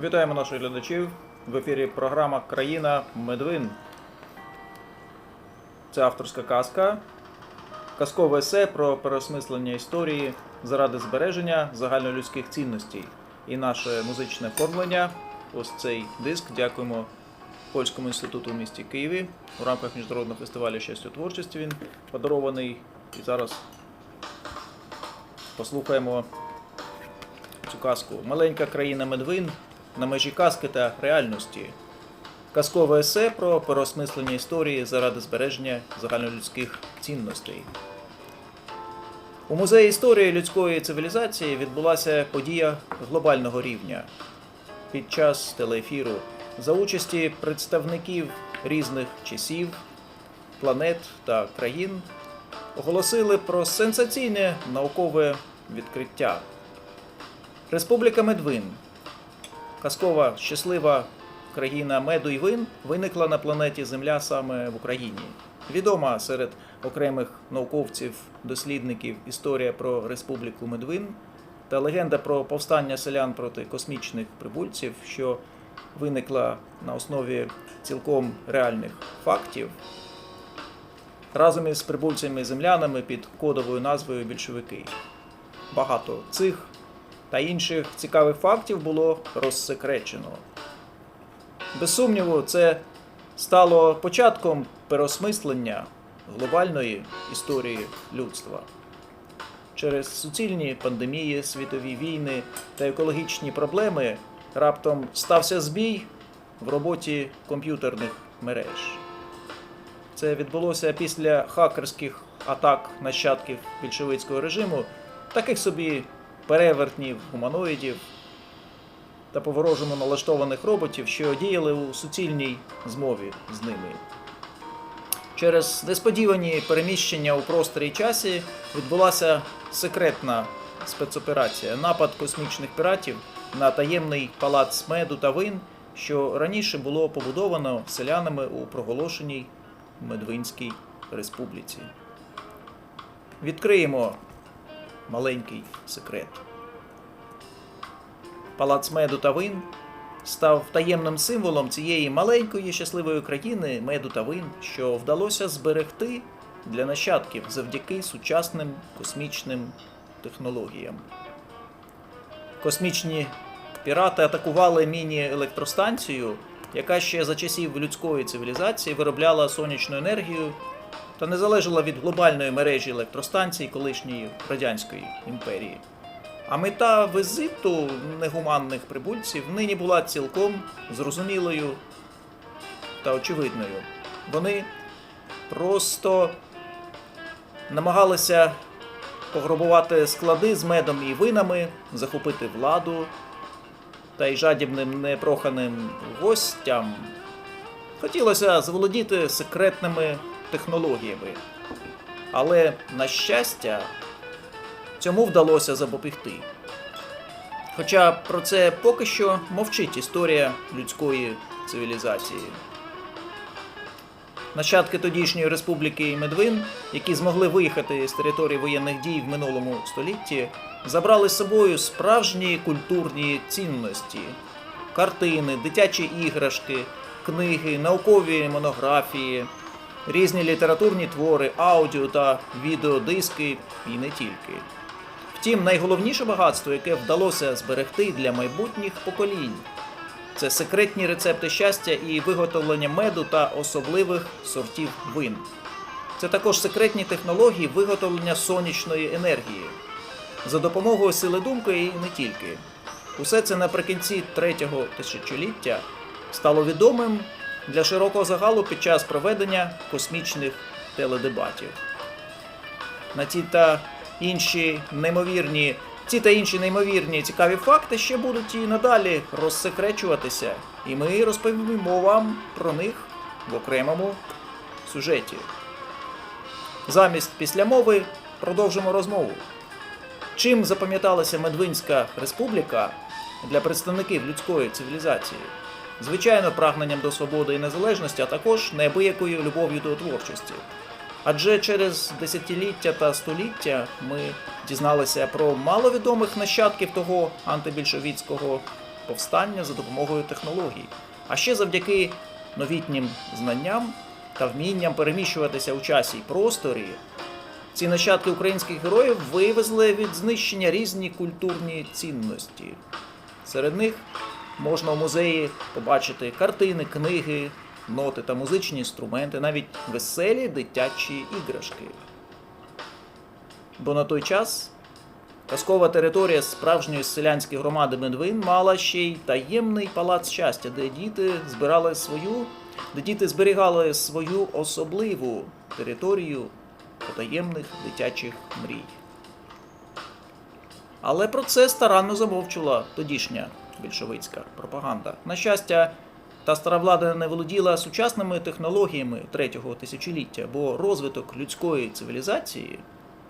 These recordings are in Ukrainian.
Вітаємо наших глядачів. В ефірі програма Країна Медвин. Це авторська казка. Казкове есе про переосмислення історії заради збереження загальнолюдських цінностей. І наше музичне оформлення. Ось цей диск. Дякуємо Польському інституту в місті Києві. У рамках міжнародного фестивалю щастя творчості він подарований. І зараз послухаємо цю казку. Маленька країна Медвин на межі казки та реальності. Казкове есе про переосмислення історії заради збереження загальнолюдських цінностей. У музеї історії людської цивілізації відбулася подія глобального рівня. Під час телеефіру за участі представників різних часів, планет та країн оголосили про сенсаційне наукове відкриття. Республіка Медвин казкова щаслива країна меду і вин виникла на планеті Земля саме в Україні. Відома серед окремих науковців, дослідників історія про Республіку Медвин та легенда про повстання селян проти космічних прибульців, що виникла на основі цілком реальних фактів. Разом із прибульцями-землянами під кодовою назвою більшовики. Багато цих та інших цікавих фактів було розсекречено. Без сумніву, це стало початком переосмислення глобальної історії людства. Через суцільні пандемії, світові війни та екологічні проблеми раптом стався збій в роботі комп'ютерних мереж. Це відбулося після хакерських атак нащадків більшовицького режиму, таких собі перевертнів, гуманоїдів та по-ворожому налаштованих роботів, що діяли у суцільній змові з ними. Через несподівані переміщення у просторі часі відбулася секретна спецоперація напад космічних піратів на таємний палац меду та вин, що раніше було побудовано селянами у проголошеній Медвинській республіці. Відкриємо маленький секрет. Палац меду та вин став таємним символом цієї маленької щасливої країни меду та вин, що вдалося зберегти для нащадків завдяки сучасним космічним технологіям. Космічні пірати атакували міні-електростанцію, яка ще за часів людської цивілізації виробляла сонячну енергію та не залежала від глобальної мережі електростанцій колишньої радянської імперії. А мета визиту негуманних прибульців нині була цілком зрозумілою та очевидною. Вони просто намагалися пограбувати склади з медом і винами, захопити владу та й жадібним непроханим гостям хотілося заволодіти секретними технологіями. Але, на щастя, цьому вдалося запобігти. Хоча про це поки що мовчить історія людської цивілізації. Нащадки тодішньої республіки Медвин, які змогли виїхати з території воєнних дій в минулому столітті, забрали з собою справжні культурні цінності: картини, дитячі іграшки, книги, наукові монографії, різні літературні твори, аудіо та відеодиски і не тільки. Втім, найголовніше багатство, яке вдалося зберегти для майбутніх поколінь, це секретні рецепти щастя і виготовлення меду та особливих сортів вин. Це також секретні технології виготовлення сонячної енергії за допомогою сили думки і не тільки. Усе це наприкінці третього тисячоліття стало відомим для широкого загалу під час проведення космічних теледебатів. На ці та інші неймовірні, ці та інші неймовірні цікаві факти ще будуть і надалі розсекречуватися, і ми розповімо вам про них в окремому сюжеті. Замість післямови продовжимо розмову. Чим запам'яталася Медвинська республіка для представників людської цивілізації? Звичайно, прагненням до свободи і незалежності, а також неабиякою любов'ю до творчості. Адже через десятиліття та століття ми дізналися про маловідомих нащадків того антибільшовіцького повстання за допомогою технологій, а ще завдяки новітнім знанням та вмінням переміщуватися у часі й просторі. Ці нащадки українських героїв вивезли від знищення різні культурні цінності. Серед них можна у музеї побачити картини, книги, ноти та музичні інструменти, навіть веселі дитячі іграшки. Бо на той час казкова територія справжньої селянської громади Медвин мала ще й таємний палац щастя, де діти збирали свою, де діти зберігали свою особливу територію потаємних дитячих мрій. Але про це старанно замовчувала тодішня більшовицька пропаганда. На щастя, та стара влада не володіла сучасними технологіями третього тисячоліття, бо розвиток людської цивілізації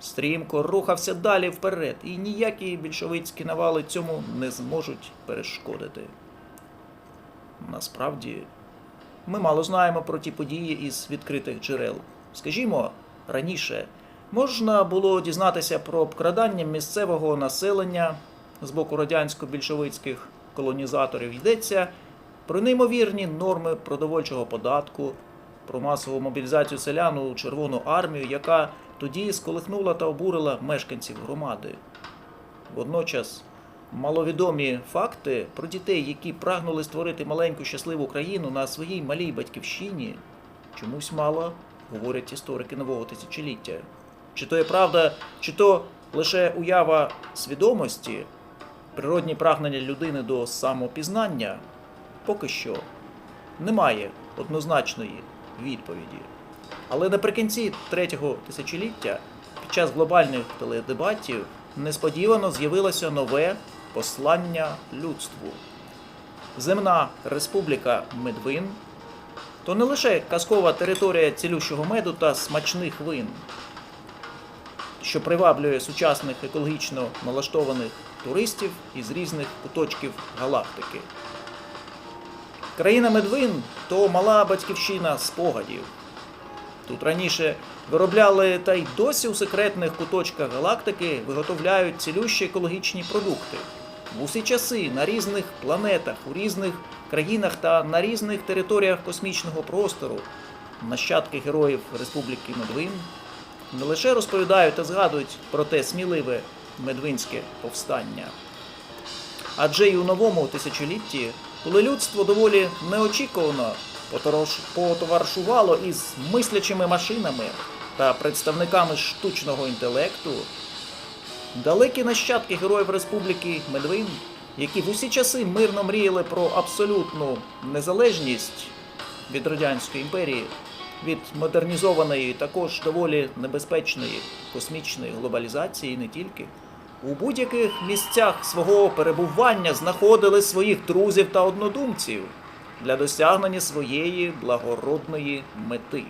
стрімко рухався далі вперед, і ніякі більшовицькі навали цьому не зможуть перешкодити. Насправді, ми мало знаємо про ті події із відкритих джерел. Скажімо, раніше можна було дізнатися про обкрадання місцевого населення з боку радянсько-більшовицьких колонізаторів. Йдеться про неймовірні норми продовольчого податку, про масову мобілізацію селян у Червону армію, яка тоді сколихнула та обурила мешканців громади. Водночас маловідомі факти про дітей, які прагнули створити маленьку щасливу країну на своїй малій батьківщині, чомусь мало говорять історики нового тисячоліття. Чи то є правда, чи то лише уява свідомості, природні прагнення людини до самопізнання, поки що немає однозначної відповіді. Але наприкінці третього тисячоліття, під час глобальних теледебатів, несподівано з'явилося нове послання людству. Земна республіка Медвин то не лише казкова територія цілющого меду та смачних вин, що приваблює сучасних екологічно налаштованих туристів із різних куточків галактики. Країна Медвин то мала батьківщина спогадів. Тут раніше виробляли та й досі у секретних куточках галактики виготовляють цілющі екологічні продукти. В усі часи на різних планетах, у різних країнах та на різних територіях космічного простору нащадки героїв Республіки Медвин не лише розповідають та згадують про те сміливе медвинське повстання. Адже й у новому тисячолітті, коли людство доволі неочікувано потоваришувало із мислячими машинами та представниками штучного інтелекту, далекі нащадки героїв Республіки Медвин, які в усі часи мирно мріяли про абсолютну незалежність від Радянської імперії, від модернізованої, також доволі небезпечної космічної глобалізації не тільки. У будь-яких місцях свого перебування знаходили своїх друзів та однодумців для досягнення своєї благородної мети.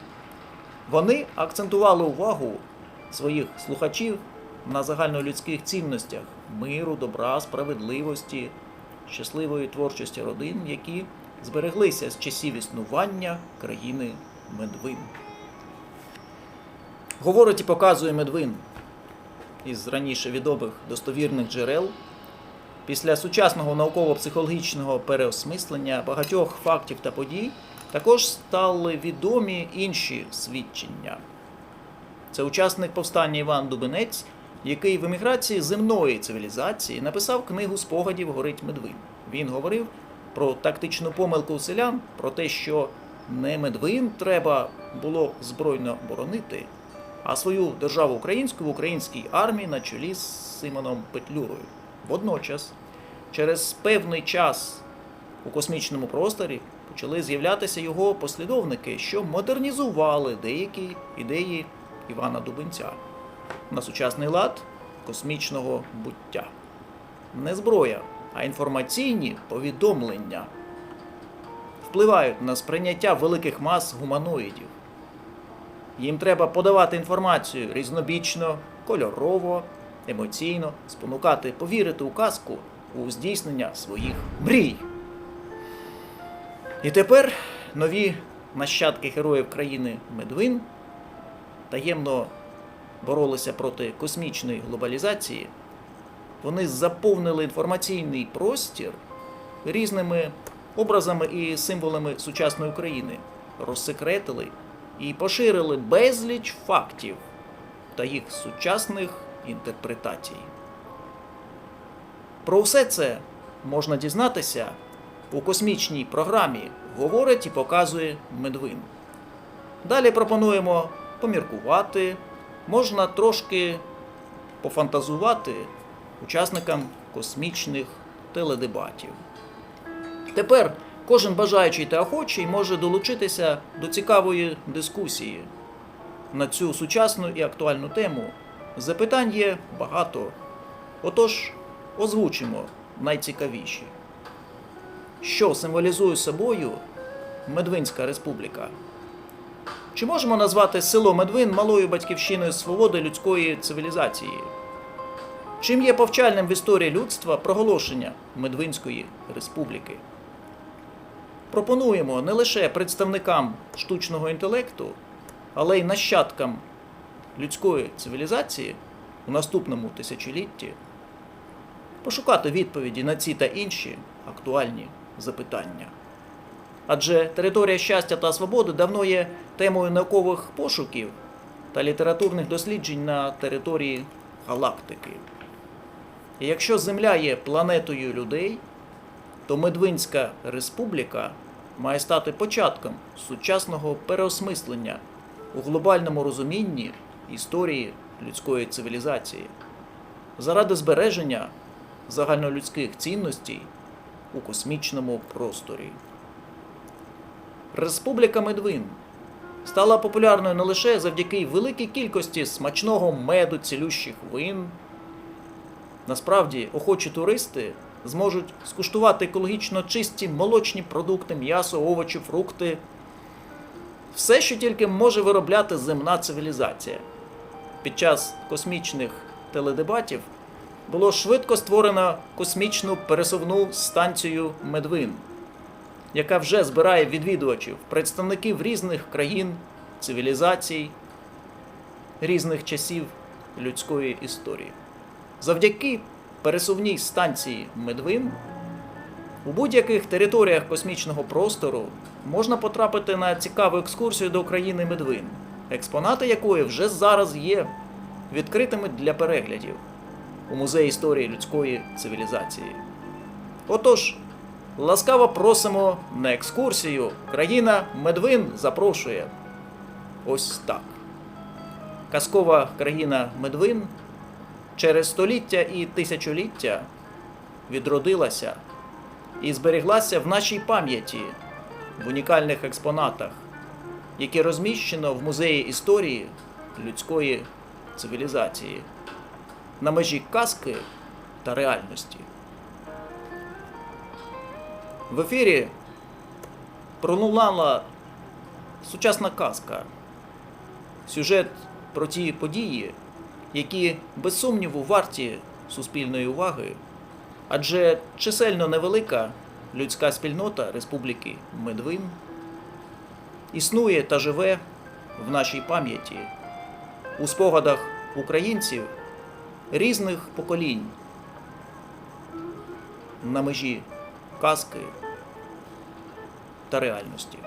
Вони акцентували увагу своїх слухачів на загальнолюдських цінностях миру, добра, справедливості, щасливої творчості родин, які збереглися з часів існування країни Медвин. Говорить і показує Медвин із раніше відомих достовірних джерел. Після сучасного науково-психологічного переосмислення багатьох фактів та подій також стали відомі інші свідчення. Це учасник повстання Іван Дубинець, який в еміграції земної цивілізації написав книгу спогадів Горить Медвин. Він говорив про тактичну помилку селян, про те, що не Медвин треба було збройно боронити, а свою державу українську в українській армії на чолі з Симоном Петлюрою. Водночас, через певний час у космічному просторі почали з'являтися його послідовники, що модернізували деякі ідеї Івана Дубинця на сучасний лад космічного буття. Не зброя, а інформаційні повідомлення впливають на сприйняття великих мас гуманоїдів. Їм треба подавати інформацію різнобічно, кольорово, емоційно, спонукати повірити у казку у здійснення своїх мрій. І тепер нові нащадки героїв країни Медвин таємно боролися проти космічної глобалізації. Вони заповнили інформаційний простір різними образами і символами сучасної України, розсекретили і поширили безліч фактів та їх сучасних інтерпретацій. Про все це можна дізнатися у космічній програмі Говорить і показує Медвин. Далі пропонуємо поміркувати, можна трошки пофантазувати учасникам космічних теледебатів. Тепер кожен бажаючий та охочий може долучитися до цікавої дискусії на цю сучасну і актуальну тему. Запитань є багато. Отож, озвучимо найцікавіші. Що символізує собою Медвинська республіка? Чи можемо назвати село Медвин малою батьківщиною свободи людської цивілізації? Чим є повчальним в історії людства проголошення Медвинської республіки? Пропонуємо не лише представникам штучного інтелекту, але й нащадкам людської цивілізації у наступному тисячолітті пошукати відповіді на ці та інші актуальні запитання. Адже територія щастя та свободи давно є темою наукових пошуків та літературних досліджень на території галактики. І якщо Земля є планетою людей, то Медвинська республіка має стати початком сучасного переосмислення у глобальному розумінні історії людської цивілізації заради збереження загальнолюдських цінностей у космічному просторі. Республіка Медвин стала популярною не лише завдяки великій кількості смачного меду цілющих вин. Насправді, охочі туристи зможуть скуштувати екологічно чисті молочні продукти, м'ясо, овочі, фрукти. Все, що тільки може виробляти земна цивілізація. Під час космічних теледебатів було швидко створено космічну пересувну станцію Медвин, яка вже збирає відвідувачів, представників різних країн, цивілізацій, різних часів людської історії. Завдяки пересувній станції Медвин у будь-яких територіях космічного простору можна потрапити на цікаву екскурсію до країни Медвин, експонати якої вже зараз є відкритими для переглядів у музеї історії людської цивілізації. Отож, ласкаво просимо на екскурсію. Країна Медвин запрошує. Ось так. Казкова країна Медвин через століття і тисячоліття відродилася і зберіглася в нашій пам'яті в унікальних експонатах, які розміщено в музеї історії людської цивілізації на межі казки та реальності. В ефірі пролунала сучасна казка, сюжет про ті події, які без сумніву варті суспільної уваги, адже чисельно невелика людська спільнота Республіки Медвин існує та живе в нашій пам'яті у спогадах українців різних поколінь на межі казки та реальності.